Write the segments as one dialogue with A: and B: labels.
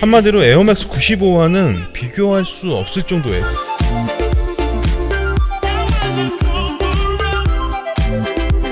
A: 한마디로 에어맥스 95와는 비교할 수 없을 정도의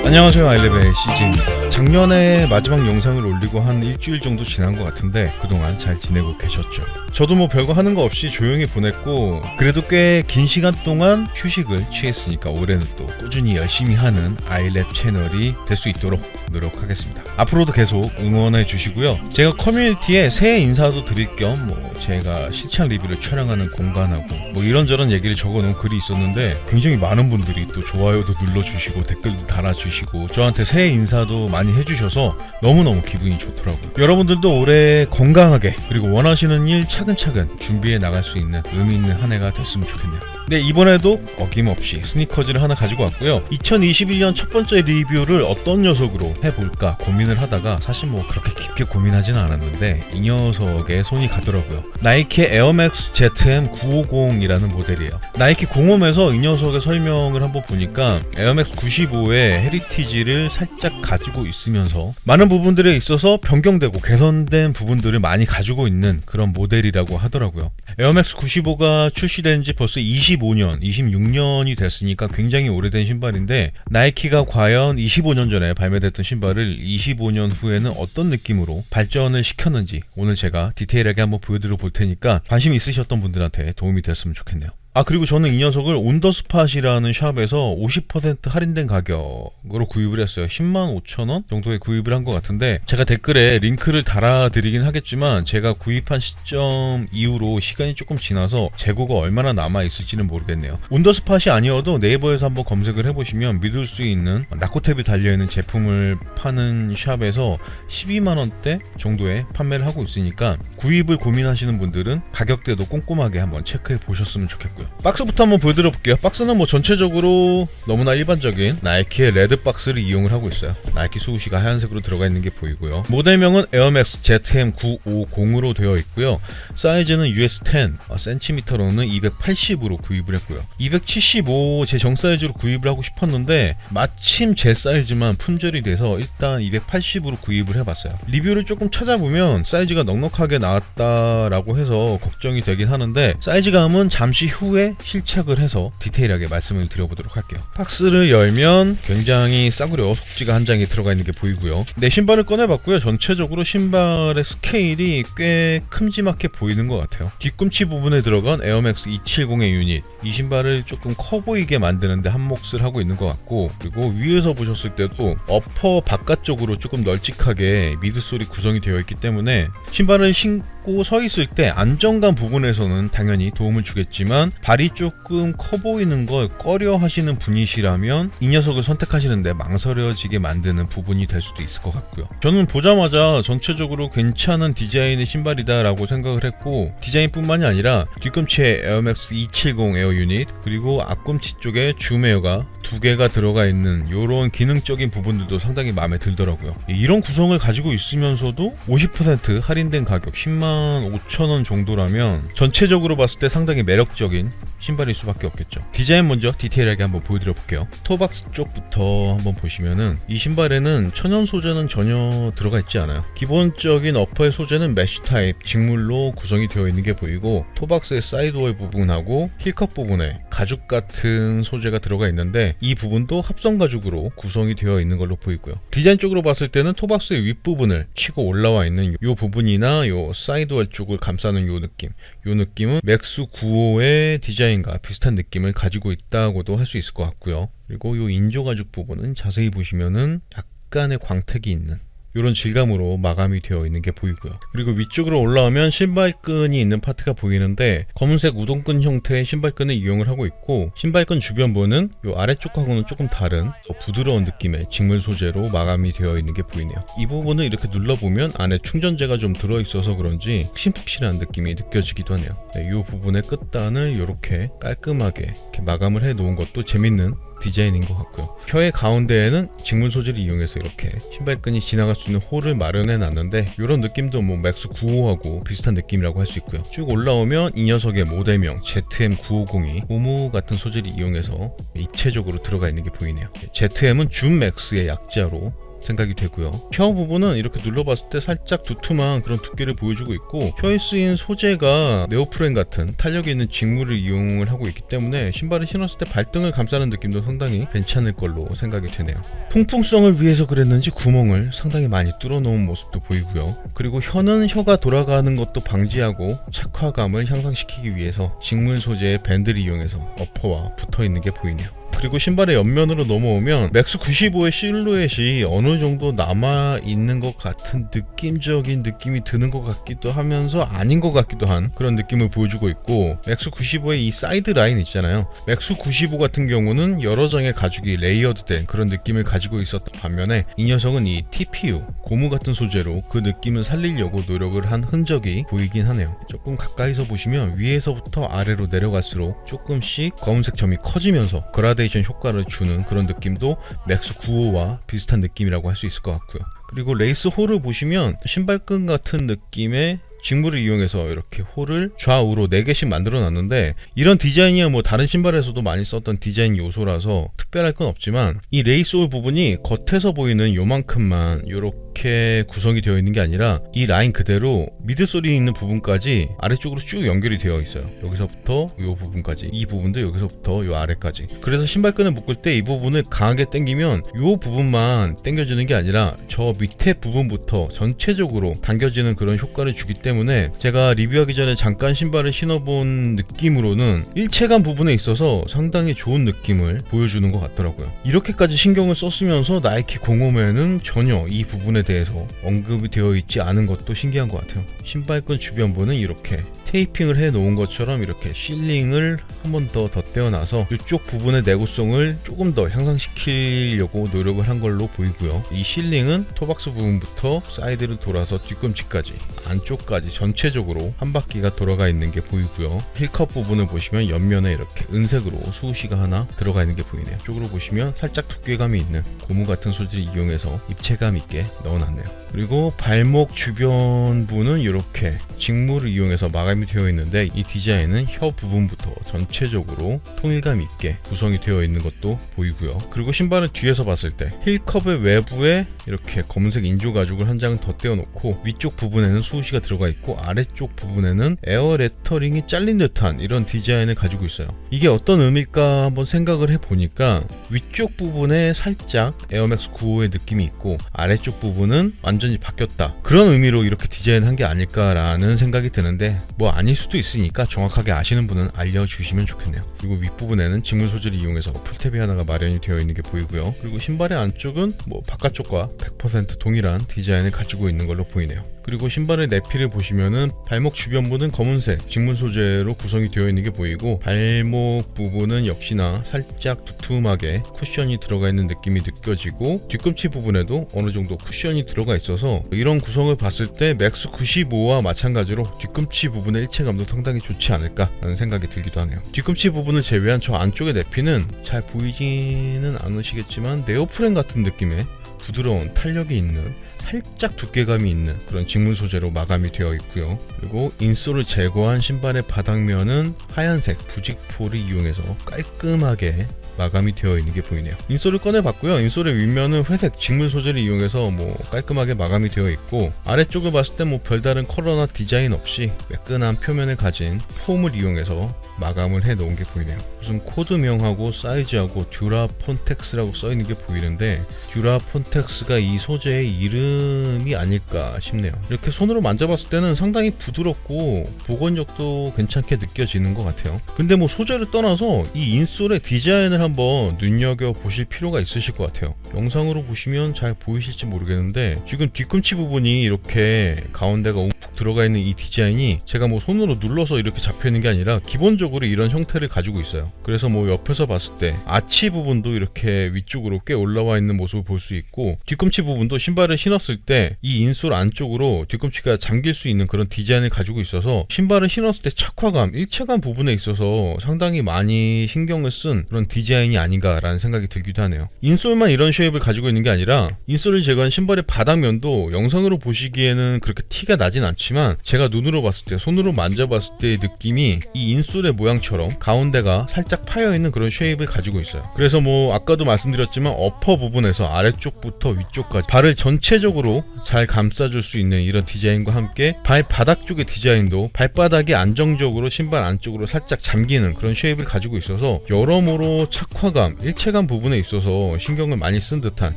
A: 안녕하세요 아일레벨 CJ입니다. 작년에 마지막 영상을 올리고 한 일주일 정도 지난 것 같은데 그동안 잘 지내고 계셨죠? 저도 뭐 별거 하는 거 없이 조용히 보냈고 그래도 꽤 긴 시간 동안 휴식을 취했으니까 올해는 또 꾸준히 열심히 하는 아이랩 채널이 될 수 있도록 노력하겠습니다. 앞으로도 계속 응원해 주시고요. 제가 커뮤니티에 새해 인사도 드릴 겸 뭐 제가 시창 리뷰를 촬영하는 공간하고 뭐 이런저런 얘기를 적어놓은 글이 있었는데 굉장히 많은 분들이 또 좋아요도 눌러주시고 댓글도 달아주시고 저한테 새해 인사도 많이 해주셔서 너무너무 기분이 좋더라고요. 여러분들도 올해 건강하게 그리고 원하시는 일 차근차근 준비해 나갈 수 있는 의미 있는 한 해가 됐으면 좋겠네요. 네 이번에도 어김없이 스니커즈를 하나 가지고 왔고요. 2021년 첫 번째 리뷰를 어떤 녀석으로 해볼까 고민을 하다가 사실 뭐 그렇게 깊게 고민하지는 않았는데 이 녀석에 손이 가더라고요. 나이키 에어맥스 ZM 950이라는 모델이에요. 나이키 공홈에서 이 녀석의 설명을 한번 보니까 에어맥스 95의 헤리티지를 살짝 가지고 있으면서 많은 부분들에 있어서 변경되고 개선된 부분들을 많이 가지고 있는 그런 모델이라고 하더라고요. 에어맥스 95가 출시된 지 벌써 25년, 26년이 됐으니까 굉장히 오래된 신발인데 나이키가 과연 25년 전에 발매됐던 신발을 25년 후에는 어떤 느낌으로 발전을 시켰는지 오늘 제가 디테일하게 한번 보여드려 볼 테니까 관심 있으셨던 분들한테 도움이 됐으면 좋겠네요. 아 그리고 저는 이 녀석을 온더스팟이라는 샵에서 50% 할인된 가격으로 구입을 했어요. 10만 5천 원 정도에 구입을 한 것 같은데 제가 댓글에 링크를 달아드리긴 하겠지만 제가 구입한 시점 이후로 시간이 조금 지나서 재고가 얼마나 남아 있을지는 모르겠네요. 온더스팟이 아니어도 네이버에서 한번 검색을 해보시면 믿을 수 있는 나코탭이 달려있는 제품을 파는 샵에서 12만 원대 정도에 판매를 하고 있으니까 구입을 고민하시는 분들은 가격대도 꼼꼼하게 한번 체크해 보셨으면 좋겠고요. 박스부터 한번 보여드려 볼게요. 박스는 뭐 전체적으로 너무나 일반적인 나이키의 레드 박스를 이용을 하고 있어요. 나이키 수우시가 하얀색으로 들어가 있는 게 보이고요. 모델명은 에어맥스 ZM 950으로 되어 있고요. 사이즈는 US10 어, 센티미터로는 280으로 구입을 했고요. 275 제 정 사이즈로 구입을 하고 싶었는데 마침 제 사이즈만 품절이 돼서 일단 280으로 구입을 해봤어요. 리뷰를 조금 찾아보면 사이즈가 넉넉하게 나왔다라고 해서 걱정이 되긴 하는데 사이즈감은 잠시 후에 실착을 해서 디테일하게 말씀을 드려보도록 할게요. 박스를 열면 굉장히 싸구려 속지가 한 장이 들어가 있는 게 보이고요. 내 신발을 꺼내봤고요. 전체적으로 신발의 스케일이 꽤 큼지막해 보이는 것 같아요. 뒤꿈치 부분에 들어간 에어맥스 270의 유닛. 이 신발을 조금 커 보이게 만드는데 한 몫을 하고 있는 것 같고 그리고 위에서 보셨을 때도 어퍼 바깥쪽으로 조금 널찍하게 미드솔이 구성이 되어 있기 때문에 신발을 신 고 서 있을 때 안정감 부분에서는 당연히 도움을 주겠지만 발이 조금 커 보이는 걸 꺼려 하시는 분이시라면 이 녀석을 선택하시는데 망설여지게 만드는 부분이 될 수도 있을 것 같고요. 저는 보자마자 전체적으로 괜찮은 디자인의 신발이다 라고 생각을 했고 디자인뿐만이 아니라 뒤꿈치에 에어맥스 270 에어 유닛 그리고 앞꿈치 쪽에 줌 에어가 두 개가 들어가 있는 이런 기능적인 부분들도 상당히 마음에 들더라고요. 이런 구성을 가지고 있으면서도 50% 할인된 가격 10만 5천 원 정도라면 전체적으로 봤을 때 상당히 매력적인 신발일 수밖에 없겠죠. 디자인 먼저 디테일하게 한번 보여드려 볼게요. 토박스 쪽부터 한번 보시면은 이 신발에는 천연 소재는 전혀 들어가 있지 않아요. 기본적인 어퍼의 소재는 메쉬 타입 직물로 구성이 되어 있는 게 보이고 토박스의 사이드월 부분하고 힐컵 부분에 가죽 같은 소재가 들어가 있는데 이 부분도 합성 가죽으로 구성이 되어 있는 걸로 보이고요. 디자인 쪽으로 봤을 때는 토박스의 윗부분을 치고 올라와 있는 이 부분이나 요 사이드월 쪽을 감싸는 요 느낌 요 느낌은 맥스 95의 디자인과 비슷한 느낌을 가지고 있다고도 할 수 있을 것 같고요. 그리고 요 인조 가죽 부분은 자세히 보시면은 약간의 광택이 있는 이런 질감으로 마감이 되어 있는 게 보이고요. 그리고 위쪽으로 올라오면 신발끈이 있는 파트가 보이는데 검은색 우동끈 형태의 신발끈을 이용을 하고 있고 신발끈 주변부는 이 아래쪽하고는 조금 다른 더 부드러운 느낌의 직물 소재로 마감이 되어 있는 게 보이네요. 이 부분을 이렇게 눌러보면 안에 충전재가 좀 들어있어서 그런지 푹신푹신한 느낌이 느껴지기도 하네요. 네, 이 부분의 끝단을 이렇게 깔끔하게 이렇게 마감을 해 놓은 것도 재밌는 디자인인 것 같고요. 혀의 가운데에는 직물 소재를 이용해서 이렇게 신발끈이 지나갈 수 있는 홀을 마련해 놨는데 이런 느낌도 뭐 맥스 95하고 비슷한 느낌이라고 할 수 있고요. 쭉 올라오면 이 녀석의 모델명 ZM950이 고무 같은 소재를 이용해서 입체적으로 들어가 있는 게 보이네요. ZM은 줌 맥스의 약자로 생각이 되고요. 혀 부분은 이렇게 눌러봤을 때 살짝 두툼한 그런 두께를 보여주고 있고 혀에 쓰인 소재가 네오프렌 같은 탄력이 있는 직물을 이용을 하고 있기 때문에 신발을 신었을 때 발등을 감싸는 느낌도 상당히 괜찮을 걸로 생각이 되네요. 통풍성을 위해서 그랬는지 구멍을 상당히 많이 뚫어 놓은 모습도 보이고요. 그리고 혀는 혀가 돌아가는 것도 방지하고 착화감을 향상시키기 위해서 직물 소재의 밴드를 이용해서 어퍼와 붙어 있는 게 보이네요. 그리고 신발의 옆면으로 넘어오면 맥스 95의 실루엣이 어느 정도 남아 있는 것 같은 느낌적인 느낌이 드는 것 같기도 하면서 아닌 것 같기도 한 그런 느낌을 보여주고 있고 맥스 95의 이 사이드 라인 있잖아요. 맥스 95 같은 경우는 여러 장의 가죽이 레이어드된 그런 느낌을 가지고 있었던 반면에 이 녀석은 이 TPU 고무 같은 소재로 그 느낌을 살리려고 노력을 한 흔적이 보이긴 하네요. 조금 가까이서 보시면 위에서부터 아래로 내려갈수록 조금씩 검은색 점이 커지면서 그라데이션 효과를 주는 그런 느낌도 맥스 95와 비슷한 느낌이라고 할 수 있을 것 같고요. 그리고 레이스 홀을 보시면 신발끈 같은 느낌의 직물을 이용해서 이렇게 홀을 좌우로 4개씩 만들어 놨는데 이런 디자인이야 뭐 다른 신발에서도 많이 썼던 디자인 요소라서 특별할 건 없지만 이 레이스 홀 부분이 겉에서 보이는 요만큼만 이렇게 구성이 되어 있는 게 아니라 이 라인 그대로 미드솔이 있는 부분까지 아래쪽으로 쭉 연결이 되어 있어요. 여기서부터 이 부분까지 이 부분도 여기서부터 이 아래까지. 그래서 신발끈을 묶을 때 이 부분을 강하게 당기면 이 부분만 당겨지는 게 아니라 저 밑에 부분부터 전체적으로 당겨지는 그런 효과를 주기 때문에 제가 리뷰하기 전에 잠깐 신발을 신어본 느낌으로는 일체감 부분에 있어서 상당히 좋은 느낌을 보여주는 것 같더라고요. 이렇게까지 신경을 썼으면서 나이키 공홈에는 전혀 이 부분에 대해서 언급이 되어 있지 않은 것도 신기한 것 같아요. 신발끈 주변부는 이렇게 테이핑을 해 놓은 것처럼 이렇게 실링을 한 번 더 덧대어놔서 이쪽 부분의 내구성을 조금 더 향상시키려고 노력을 한 걸로 보이고요. 이 실링은 토박스 부분부터 사이드를 돌아서 뒤꿈치까지 안쪽까지 전체적으로 한 바퀴가 돌아가 있는 게 보이고요. 힐컵 부분을 보시면 옆면에 이렇게 은색으로 수우시가 하나 들어가 있는 게 보이네요. 쪽으로 보시면 살짝 두께감이 있는 고무 같은 소재를 이용해서 입체감 있게 넣어놨네요. 그리고 발목 주변부는 이렇게 직물을 이용해서 마감이 되어 있는데 이 디자인은 혀 부분부터 전체적으로 통일감 있게 구성이 되어 있는 것도 보이고요. 그리고 신발을 뒤에서 봤을 때 힐컵의 외부에 이렇게 검은색 인조 가죽을 한 장을 덧대어 놓고 위쪽 부분에는 수우시가 들어가 있고 아래쪽 부분에는 에어 레터링이 잘린 듯한 이런 디자인을 가지고 있어요. 이게 어떤 의미일까 한번 생각을 해 보니까 위쪽 부분에 살짝 에어맥스 95의 느낌이 있고 아래쪽 부분은 완전히 바뀌었다. 그런 의미로 이렇게 디자인한 게 아닐까라는 생각이 드는데 뭐 아닐 수도 있으니까 정확하게 아시는 분은 알려주시면 좋겠네요. 그리고 윗부분에는 직물 소재를 이용해서 풀탭이 하나가 마련이 되어 있는 게 보이고요. 그리고 신발의 안쪽은 뭐 바깥쪽과 100% 동일한 디자인을 가지고 있는 걸로 보이네요. 그리고 신발의 내피를 보시면은 발목 주변부는 검은색 직물 소재로 구성이 되어 있는 게 보이고 발목 부분은 역시나 살짝 두툼하게 쿠션이 들어가 있는 느낌이 느껴지고 뒤꿈치 부분에도 어느 정도 쿠션이 들어가 있어서 이런 구성을 봤을 때 맥스 95와 마찬가지로 뒤꿈치 부분의 일체감도 상당히 좋지 않을까 라는 생각이 들기도 하네요. 뒤꿈치 부분을 제외한 저 안쪽의 내피는 잘 보이지는 않으시겠지만 네오프렌 같은 느낌의 부드러운 탄력이 있는 살짝 두께감이 있는 그런 직물 소재로 마감이 되어 있고요. 그리고 인솔을 제거한 신발의 바닥면은 하얀색 부직포를 이용해서 깔끔하게 마감이 되어 있는 게 보이네요. 인솔을 꺼내봤고요. 인솔의 윗면은 회색 직물 소재를 이용해서 뭐 깔끔하게 마감이 되어 있고 아래쪽을 봤을 때 뭐 별다른 컬러나 디자인 없이 매끈한 표면을 가진 폼을 이용해서 마감을 해 놓은 게 보이네요. 무슨 코드명하고 사이즈하고 듀라 폰텍스라고 써 있는 게 보이는데 듀라 폰텍스가 이 소재의 이름이 아닐까 싶네요. 이렇게 손으로 만져봤을 때는 상당히 부드럽고 보건력도 괜찮게 느껴지는 것 같아요. 근데 뭐 소재를 떠나서 이 인솔의 디자인을 한번 눈여겨 보실 필요가 있으실 것 같아요. 영상으로 보시면 잘 보이실지 모르겠는데 지금 뒤꿈치 부분이 이렇게 가운데가 움푹 들어가 있는 이 디자인이 제가 뭐 손으로 눌러서 이렇게 잡혀 있는 게 아니라 기본적으로 이런 형태를 가지고 있어요. 그래서 뭐 옆에서 봤을 때 아치 부분도 이렇게 위쪽으로 꽤 올라와 있는 모습을 볼 수 있고 뒤꿈치 부분도 신발을 신었을 때 이 인솔 안쪽으로 뒤꿈치가 잠길 수 있는 그런 디자인을 가지고 있어서 신발을 신었을 때 착화감, 일체감 부분에 있어서 상당히 많이 신경을 쓴 그런 디자인 디자인이 아닌가라는 생각이 들기도 하네요. 인솔만 이런 쉐입을 가지고 있는 게 아니라 인솔을 제거한 신발의 바닥면도 영상으로 보시기에는 그렇게 티가 나진 않지만 제가 눈으로 봤을 때 손으로 만져봤을 때의 느낌이 이 인솔의 모양처럼 가운데가 살짝 파여 있는 그런 쉐입을 가지고 있어요. 그래서 뭐 아까도 말씀드렸지만 어퍼 부분에서 아래쪽부터 위쪽까지 발을 전체적으로 잘 감싸줄 수 있는 이런 디자인과 함께 발 바닥 쪽의 디자인도 발바닥이 안정적으로 신발 안쪽으로 살짝 잠기는 그런 쉐입을 가지고 있어서 여러모로 착화감, 일체감 부분에 있어서 신경을 많이 쓴 듯한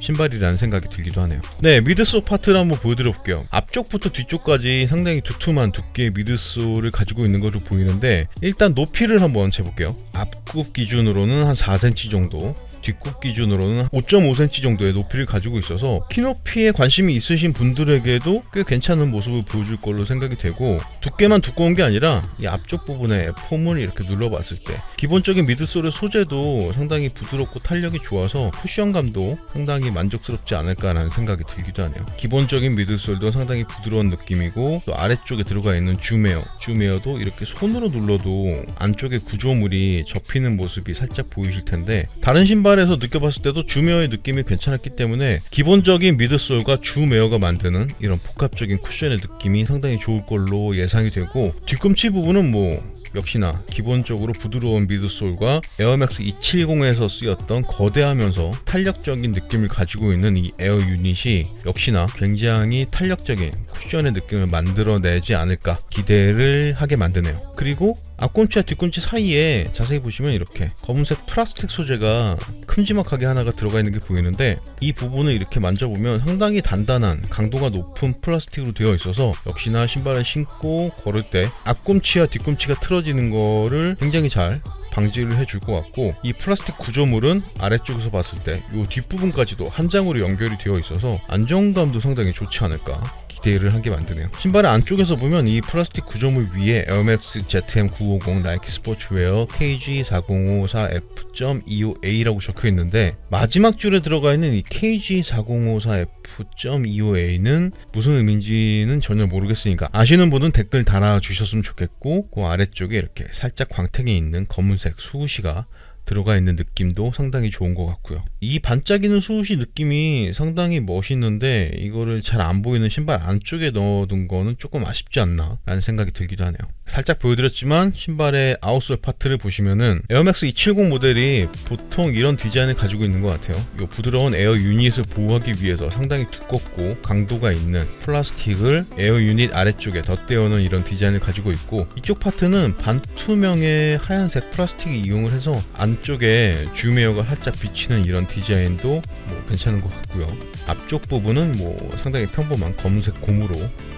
A: 신발이라는 생각이 들기도 하네요. 네, 미드솔 파트를 한번 보여드려 볼게요. 앞쪽부터 뒤쪽까지 상당히 두툼한 두께의 미드솔을 가지고 있는 것으로 보이는데 일단 높이를 한번 재볼게요. 앞굽 기준으로는 한 4cm 정도 뒷굽 기준으로는 5.5cm 정도의 높이를 가지고 있어서 키 높이에 관심이 있으신 분들에게도 꽤 괜찮은 모습을 보여줄 걸로 생각이 되고 두께만 두꺼운 게 아니라 이 앞쪽 부분에 폼을 이렇게 눌러봤을 때 기본적인 미드솔의 소재도 상당히 부드럽고 탄력이 좋아서 쿠션감도 상당히 만족스럽지 않을까라는 생각이 들기도 하네요. 기본적인 미드솔도 상당히 부드러운 느낌이고 또 아래쪽에 들어가 있는 줌웨어, 줌웨어도 이렇게 손으로 눌러도 안쪽에 구조물이 접히는 모습이 살짝 보이실 텐데 다른 신발 에서 느껴봤을 때도 줌웨어의 느낌이 괜찮았기 때문에 기본적인 미드솔과 줌웨어가 만드는 이런 복합적인 쿠션의 느낌이 상당히 좋을 걸로 예상이 되고 뒤꿈치 부분은 뭐 역시나 기본적으로 부드러운 미드솔과 에어맥스 270에서 쓰였던 거대하면서 탄력적인 느낌을 가지고 있는 이 에어 유닛이 역시나 굉장히 탄력적인 쿠션의 느낌을 만들어내지 않을까 기대를 하게 만드네요. 그리고 앞꿈치와 뒤꿈치 사이에 자세히 보시면 이렇게 검은색 플라스틱 소재가 큼지막하게 하나가 들어가 있는 게 보이는데 이 부분을 이렇게 만져보면 상당히 단단한 강도가 높은 플라스틱으로 되어 있어서 역시나 신발을 신고 걸을 때 앞꿈치와 뒤꿈치가 틀어지는 거를 굉장히 잘 방지를 해줄 것 같고 이 플라스틱 구조물은 아래쪽에서 봤을 때 이 뒷부분까지도 한 장으로 연결이 되어 있어서 안정감도 상당히 좋지 않을까 기대를 하게 만드네요. 신발의 안쪽에서 보면 이 플라스틱 구조물 위에 에어맥스 ZM950 나이키 스포츠웨어 KG4054F.25A라고 적혀 있는데 마지막 줄에 들어가 있는 이 KG4054F.25A는 무슨 의미인지는 전혀 모르겠으니까 아시는 분은 댓글 달아주셨으면 좋겠고 그 아래쪽에 이렇게 살짝 광택이 있는 검은색 수우시가 들어가 있는 느낌도 상당히 좋은 것 같고요. 이 반짝이는 수우시 느낌이 상당히 멋있는데 이거를 잘 안 보이는 신발 안쪽에 넣어둔 거는 조금 아쉽지 않나 라는 생각이 들기도 하네요. 살짝 보여드렸지만 신발의 아웃솔 파트를 보시면은 에어맥스 270 모델이 보통 이런 디자인을 가지고 있는 것 같아요. 이 부드러운 에어 유닛을 보호하기 위해서 상당히 두껍고 강도가 있는 플라스틱을 에어 유닛 아래쪽에 덧대어놓은 이런 디자인을 가지고 있고 이쪽 파트는 반투명의 하얀색 플라스틱을 이용을 해서 안 쪽에 줌웨어가 살짝 비치는 이런 디자인도 뭐 괜찮은 것 같고요. 앞쪽 부분은 뭐 상당히 평범한 검은색 고무로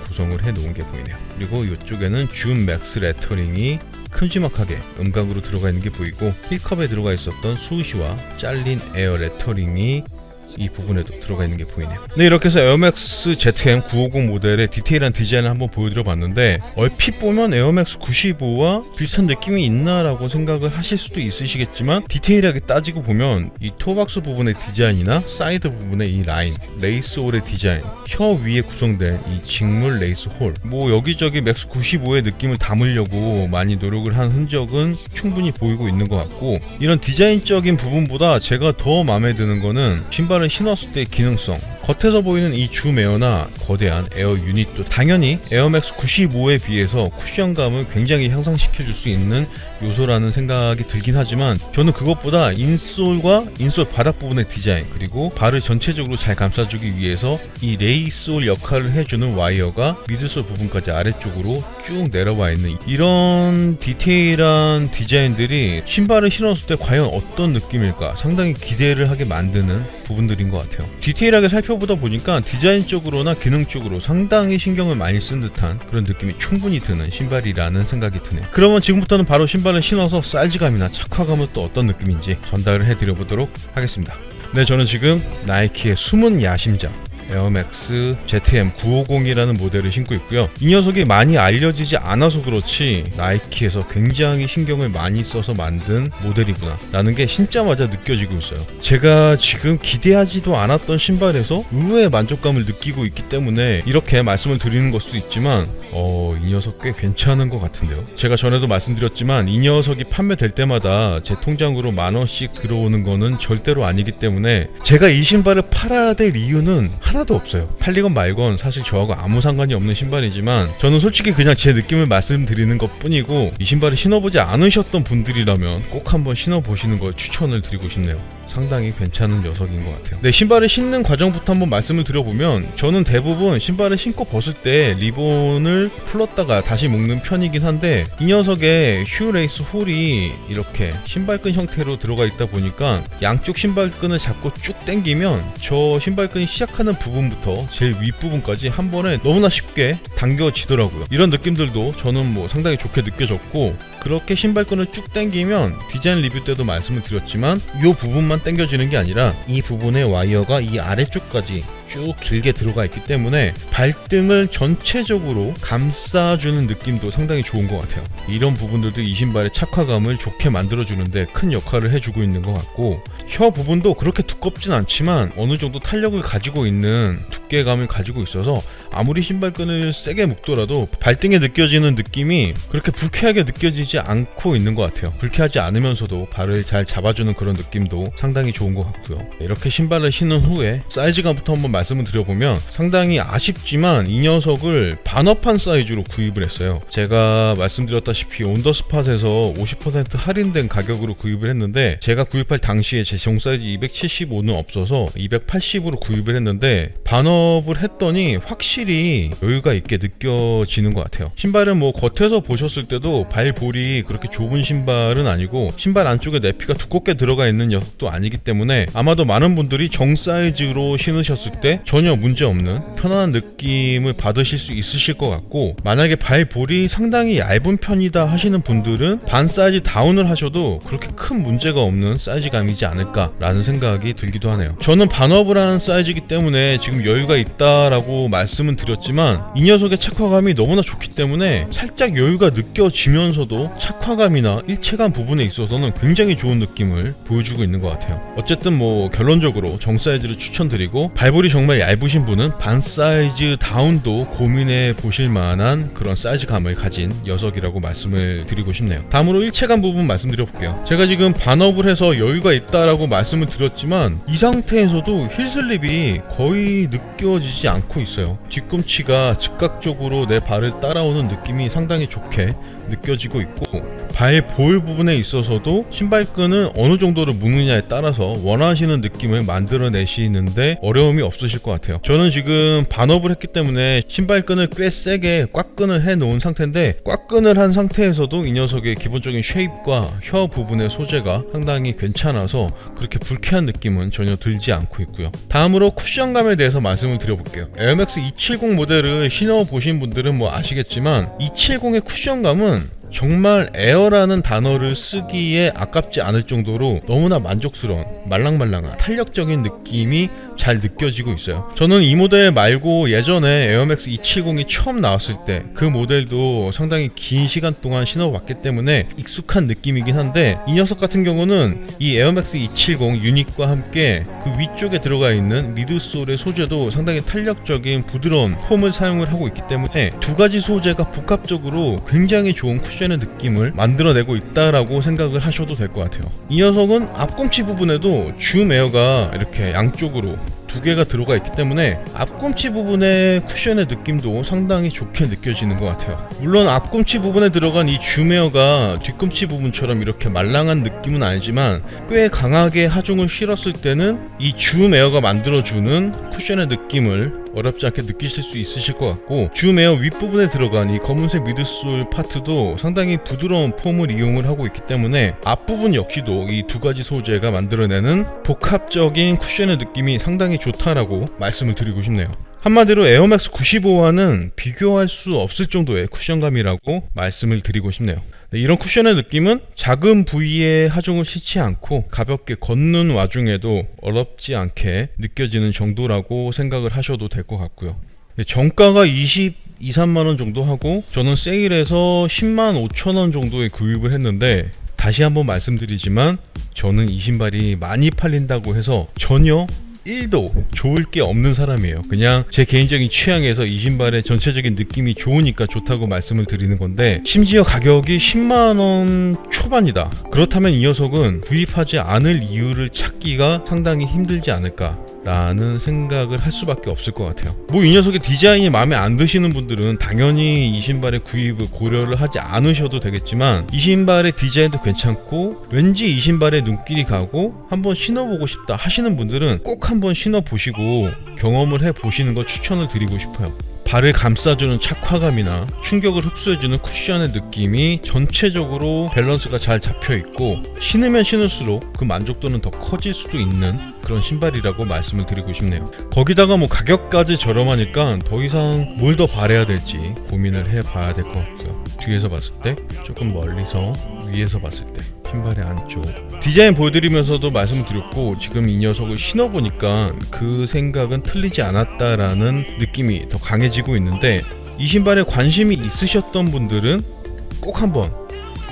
A: 구성을 해 놓은 게 보이네요. 그리고 이쪽에는 줌 맥스 레터링이 큼지막하게 음각으로 들어가 있는 게 보이고 힐컵에 들어가 있었던 수시와 잘린 에어 레터링이 이 부분에도 들어가 있는 게 보이네요. 네, 이렇게 해서 에어맥스 ZM 950 모델의 디테일한 디자인을 한번 보여드려 봤는데 얼핏 보면 에어맥스 95와 비슷한 느낌이 있나라고 생각을 하실 수도 있으시겠지만 디테일하게 따지고 보면 이 토박스 부분의 디자인이나 사이드 부분의 이 라인, 레이스 홀의 디자인, 혀 위에 구성된 이 직물 레이스 홀, 뭐 여기저기 맥스 95의 느낌을 담으려고 많이 노력을 한 흔적은 충분히 보이고 있는 것 같고 이런 디자인적인 부분보다 제가 더 마음에 드는 거는 신발 을 신었을 때의 기능성 겉에서 보이는 이 줌 에어나 거대한 에어 유닛도 당연히 에어맥스 95에 비해서 쿠션감을 굉장히 향상시켜 줄 수 있는 요소라는 생각이 들긴 하지만 저는 그것보다 인솔과 인솔 바닥 부분의 디자인 그리고 발을 전체적으로 잘 감싸주기 위해서 이 레이솔 역할을 해주는 와이어가 미드솔 부분까지 아래쪽으로 쭉 내려와 있는 이런 디테일한 디자인들이 신발을 신었을 때 과연 어떤 느낌일까 상당히 기대를 하게 만드는 부분들인 것 같아요. 디테일하게 살펴보 다 보니까 디자인적으로나 기능적으로 상당히 신경을 많이 쓴 듯한 그런 느낌이 충분히 드는 신발이라는 생각이 드네요. 그러면 지금부터는 바로 신발을 신어서 사이즈감이나 착화감은 또 어떤 느낌인지 전달을 해드려 보도록 하겠습니다. 네, 저는 지금 나이키의 숨은 야심작 에어맥스 ZM 950이라는 모델을 신고 있고요. 이 녀석이 많이 알려지지 않아서 그렇지 나이키에서 굉장히 신경을 많이 써서 만든 모델이구나 라는 게 신자마자 느껴지고 있어요. 제가 지금 기대하지도 않았던 신발에서 의외의 만족감을 느끼고 있기 때문에 이렇게 말씀을 드리는 걸 수도 있지만 어, 이 녀석 꽤 괜찮은 것 같은데요. 제가 전에도 말씀드렸지만 이 녀석이 판매될 때마다 제 통장으로 만 원씩 들어오는 거는 절대로 아니기 때문에 제가 이 신발을 팔아야 될 이유는 하나도 없어요. 팔리건 말건 사실 저하고 아무 상관이 없는 신발이지만 저는 솔직히 그냥 제 느낌을 말씀드리는 것 뿐이고 이 신발을 신어보지 않으셨던 분들이라면 꼭 한번 신어보시는 걸 추천을 드리고 싶네요. 상당히 괜찮은 녀석인 것 같아요. 네, 신발을 신는 과정부터 한번 말씀을 드려보면 저는 대부분 신발을 신고 벗을 때 리본을 풀었다가 다시 묶는 편이긴 한데 이 녀석의 슈레이스 홀이 이렇게 신발끈 형태로 들어가 있다 보니까 양쪽 신발끈을 잡고 쭉 당기면 저 신발끈이 시작하는 부분부터 제일 윗부분까지 한 번에 너무나 쉽게 당겨지더라고요. 이런 느낌들도 저는 뭐 상당히 좋게 느껴졌고 그렇게 신발끈을 쭉 당기면 디자인 리뷰 때도 말씀을 드렸지만 이 부분만 당겨지는 게 아니라 이 부분의 와이어가 이 아래쪽까지 쭉 길게 들어가 있기 때문에 발등을 전체적으로 감싸주는 느낌도 상당히 좋은 것 같아요. 이런 부분들도 이 신발의 착화감을 좋게 만들어주는데 큰 역할을 해주고 있는 것 같고 혀 부분도 그렇게 두껍진 않지만 어느 정도 탄력을 가지고 있는 두께감을 가지고 있어서 아무리 신발끈을 세게 묶더라도 발등에 느껴지는 느낌이 그렇게 불쾌하게 느껴지지 않고 있는 것 같아요. 불쾌하지 않으면서도 발을 잘 잡아주는 그런 느낌도 상당히 좋은 것 같고요. 이렇게 신발을 신은 후에 사이즈감부터 한번 말씀을 드려보면 상당히 아쉽지만 이 녀석을 반업한 사이즈로 구입을 했어요. 제가 말씀드렸다시피 온더스팟에서 50% 할인된 가격으로 구입을 했는데 제가 구입할 당시에 제 정 사이즈 275는 없어서 280으로 구입을 했는데 반업을 했더니 확실히 여유가 있게 느껴지는 것 같아요. 신발은 뭐 겉에서 보셨을 때도 발볼이 그렇게 좁은 신발은 아니고 신발 안쪽에 내피가 두껍게 들어가 있는 녀석도 아니기 때문에 아마도 많은 분들이 정 사이즈로 신으셨을 때 전혀 문제 없는 편안한 느낌을 받으실 수 있으실 것 같고 만약에 발볼이 상당히 얇은 편이다 하시는 분들은 반 사이즈 다운을 하셔도 그렇게 큰 문제가 없는 사이즈감이지 않을까라는 생각이 들기도 하네요. 저는 반업을 하는 사이즈이기 때문에 지금 여유가 있다라고 말씀은 드렸지만 이 녀석의 착화감이 너무나 좋기 때문에 살짝 여유가 느껴지면서도 착화감이나 일체감 부분에 있어서는 굉장히 좋은 느낌을 보여주고 있는 것 같아요. 어쨌든 뭐 결론적으로 정 사이즈를 추천드리고 발볼이 정말 얇으신 분은 반 사이즈 다운도 고민해 보실 만한 그런 사이즈감을 가진 녀석이라고 말씀을 드리고 싶네요. 다음으로 일체감 부분 말씀드려 볼게요. 제가 지금 반업을 해서 여유가 있다라고 말씀을 드렸지만 이 상태에서도 힐슬립이 거의 느껴지지 않고 있어요. 뒤꿈치가 즉각적으로 내 발을 따라오는 느낌이 상당히 좋게 느껴지고 있고 발 볼 부분에 있어서도 신발끈을 어느 정도로 묶느냐에 따라서 원하시는 느낌을 만들어내시는데 어려움이 없으실 것 같아요. 저는 지금 반업을 했기 때문에 신발끈을 꽤 세게 꽉끈을 해 놓은 상태인데 꽉끈을 한 상태에서도 이 녀석의 기본적인 쉐입과 혀 부분의 소재가 상당히 괜찮아서 그렇게 불쾌한 느낌은 전혀 들지 않고 있고요. 다음으로 쿠션감에 대해서 말씀을 드려볼게요. 에어맥스 270 모델을 신어 보신 분들은 뭐 아시겠지만 270의 쿠션감은 정말 에어라는 단어를 쓰기에 아깝지 않을 정도로 너무나 만족스러운 말랑말랑한 탄력적인 느낌이 잘 느껴지고 있어요. 저는 이 모델 말고 예전에 에어맥스 270이 처음 나왔을 때 그 모델도 상당히 긴 시간 동안 신어봤기 때문에 익숙한 느낌이긴 한데 이 녀석 같은 경우는 이 에어맥스 270 유닛과 함께 그 위쪽에 들어가 있는 미드솔의 소재도 상당히 탄력적인 부드러운 폼을 사용을 하고 있기 때문에 두 가지 소재가 복합적으로 굉장히 좋은 쿠션 의 느낌을 만들어내고 있다라고 생각을 하셔도 될 것 같아요. 이 녀석은 앞꿈치 부분에도 줌 에어가 이렇게 양쪽으로 두 개가 들어가 있기 때문에 앞꿈치 부분의 쿠션의 느낌도 상당히 좋게 느껴지는 것 같아요. 물론 앞꿈치 부분에 들어간 이 줌에어가 뒤꿈치 부분처럼 이렇게 말랑한 느낌은 아니지만 꽤 강하게 하중을 실었을 때는 이 줌에어가 만들어주는 쿠션의 느낌을 어렵지 않게 느끼실 수 있으실 것 같고 줌 에어 윗부분에 들어간 이 검은색 미드솔 파트도 상당히 부드러운 폼을 이용을 하고 있기 때문에 앞부분 역시도 이 두 가지 소재가 만들어내는 복합적인 쿠션의 느낌이 상당히 좋다라고 말씀을 드리고 싶네요. 한마디로 에어맥스 95와는 비교할 수 없을 정도의 쿠션감이라고 말씀을 드리고 싶네요. 네, 이런 쿠션의 느낌은 작은 부위에 하중을 싣지 않고 가볍게 걷는 와중에도 어렵지 않게 느껴지는 정도라고 생각을 하셔도 될 것 같고요. 네, 정가가 20, 2, 3만 원 정도 하고 저는 세일해서 10만 5천 원 정도에 구입을 했는데 다시 한번 말씀드리지만 저는 이 신발이 많이 팔린다고 해서 전혀 1도 좋을 게 없는 사람이에요. 그냥 제 개인적인 취향에서 이 신발의 전체적인 느낌이 좋으니까 좋다고 말씀을 드리는 건데 심지어 가격이 10만 원 초반이다. 그렇다면 이 녀석은 구입하지 않을 이유를 찾기가 상당히 힘들지 않을까. 라는 생각을 할 수밖에 없을 것 같아요. 뭐 이 녀석의 디자인이 마음에 안 드시는 분들은 당연히 이 신발의 구입을 고려를 하지 않으셔도 되겠지만 이 신발의 디자인도 괜찮고 왠지 이 신발에 눈길이 가고 한번 신어보고 싶다 하시는 분들은 꼭 한번 신어보시고 경험을 해보시는 걸 추천을 드리고 싶어요. 발을 감싸주는 착화감이나 충격을 흡수해주는 쿠션의 느낌이 전체적으로 밸런스가 잘 잡혀 있고 신으면 신을수록 그 만족도는 더 커질 수도 있는 그런 신발이라고 말씀을 드리고 싶네요. 거기다가 뭐 가격까지 저렴하니까 더 이상 뭘 더 바래야 될지 고민을 해봐야 될 것 같고요. 뒤에서 봤을 때 조금 멀리서 위에서 봤을 때 신발의 안쪽. 디자인 보여드리면서도 말씀을 드렸고 지금 이 녀석을 신어보니까 그 생각은 틀리지 않았다라는 느낌이 더 강해지고 있는데 이 신발에 관심이 있으셨던 분들은 꼭 한번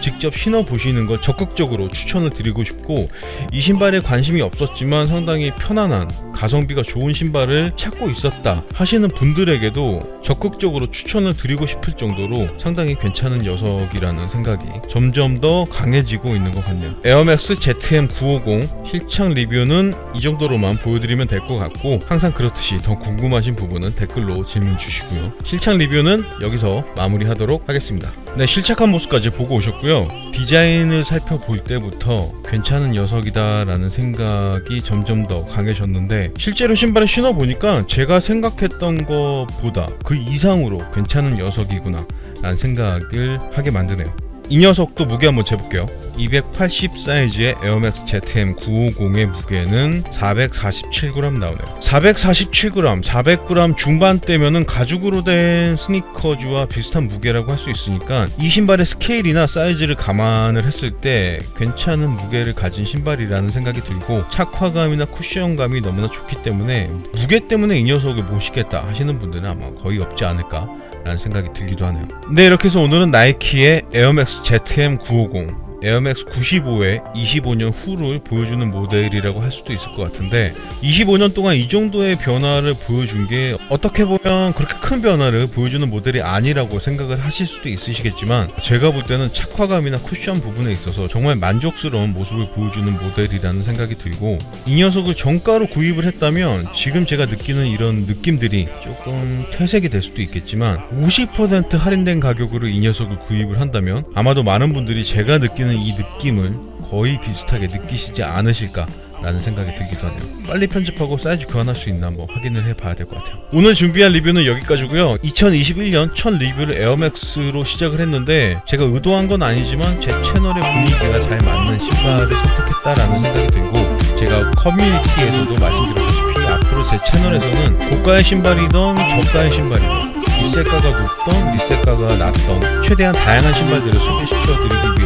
A: 직접 신어 보시는 걸 적극적으로 추천을 드리고 싶고 이 신발에 관심이 없었지만 상당히 편안한 가성비가 좋은 신발을 찾고 있었다 하시는 분들에게도 적극적으로 추천을 드리고 싶을 정도로 상당히 괜찮은 녀석이라는 생각이 점점 더 강해지고 있는 것 같네요. 에어맥스 ZM 950 실착 리뷰는 이 정도로만 보여드리면 될 것 같고 항상 그렇듯이 더 궁금하신 부분은 댓글로 질문 주시고요. 실착 리뷰는 여기서 마무리하도록 하겠습니다. 네, 실착한 모습까지 보고 오셨고요. 디자인을 살펴볼 때부터 괜찮은 녀석이다라는 생각이 점점 더 강해졌는데 실제로 신발을 신어 보니까 제가 생각했던 것보다 그 이상으로 괜찮은 녀석이구나 라는 생각을 하게 만드네요. 이 녀석도 무게 한번 재볼게요. 280 사이즈의 에어맥스 ZM 950의 무게는 447g 나오네요. 447g, 400g 중반대면은 가죽으로 된 스니커즈와 비슷한 무게라고 할 수 있으니까 이 신발의 스케일이나 사이즈를 감안을 했을 때 괜찮은 무게를 가진 신발이라는 생각이 들고 착화감이나 쿠션감이 너무나 좋기 때문에 무게 때문에 이 녀석을 못 신겠다 하시는 분들은 아마 거의 없지 않을까 라는 생각이 들기도 하네요. 네, 이렇게 해서 오늘은 나이키의 에어맥스 ZM 950 에어맥스 95의 25년 후를 보여주는 모델이라고 할 수도 있을 것 같은데 25년 동안 이 정도의 변화를 보여준 게 어떻게 보면 그렇게 큰 변화를 보여주는 모델이 아니라고 생각을 하실 수도 있으시겠지만 제가 볼 때는 착화감이나 쿠션 부분에 있어서 정말 만족스러운 모습을 보여주는 모델이라는 생각이 들고 이 녀석을 정가로 구입을 했다면 지금 제가 느끼는 이런 느낌들이 조금 퇴색이 될 수도 있겠지만 50% 할인된 가격으로 이 녀석을 구입을 한다면 아마도 많은 분들이 제가 느끼는 이 느낌을 거의 비슷하게 느끼시지 않으실까 라는 생각이 들기도 하네요. 빨리 편집하고 사이즈 교환할 수 있나 한번 확인을 해봐야 될 것 같아요. 오늘 준비한 리뷰는 여기까지고요. 2021년 첫 리뷰를 에어맥스로 시작을 했는데 제가 의도한 건 아니지만 제 채널의 분위기가 잘 맞는 신발을 선택했다라는 생각이 들고 제가 커뮤니티에서도 말씀드렸다시피 앞으로 제 채널에서는 고가의 신발이던 저가의 신발이던 리셋가가 높던 리셋가가 낮던 최대한 다양한 신발들을 소개시켜 드리기 위해서 노력할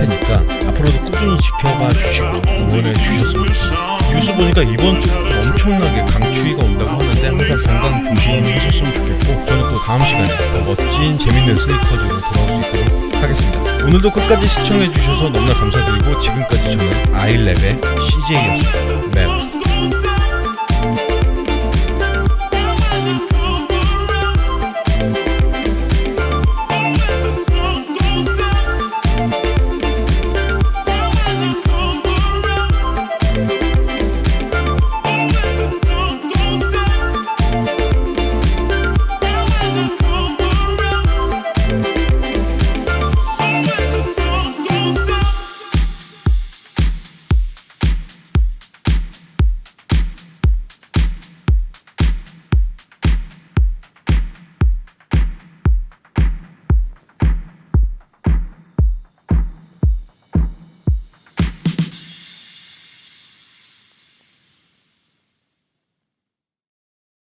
A: 테니까 앞으로도 꾸준히 지켜봐 주시고 응원해 주셨으면 좋겠습니다. 뉴스 보니까 이번 주 엄청나게 강추위가 온다고 하는데 항상 건강 조심하셨으면 좋겠고 저는 또 다음 시간에 더 멋진 재밌는 스니커즈로 돌아올 수 있도록 하겠습니다. 오늘도 끝까지 시청해 주셔서 너무나 감사드리고 지금까지 저는 아이랩의 CJ였습니다. 네.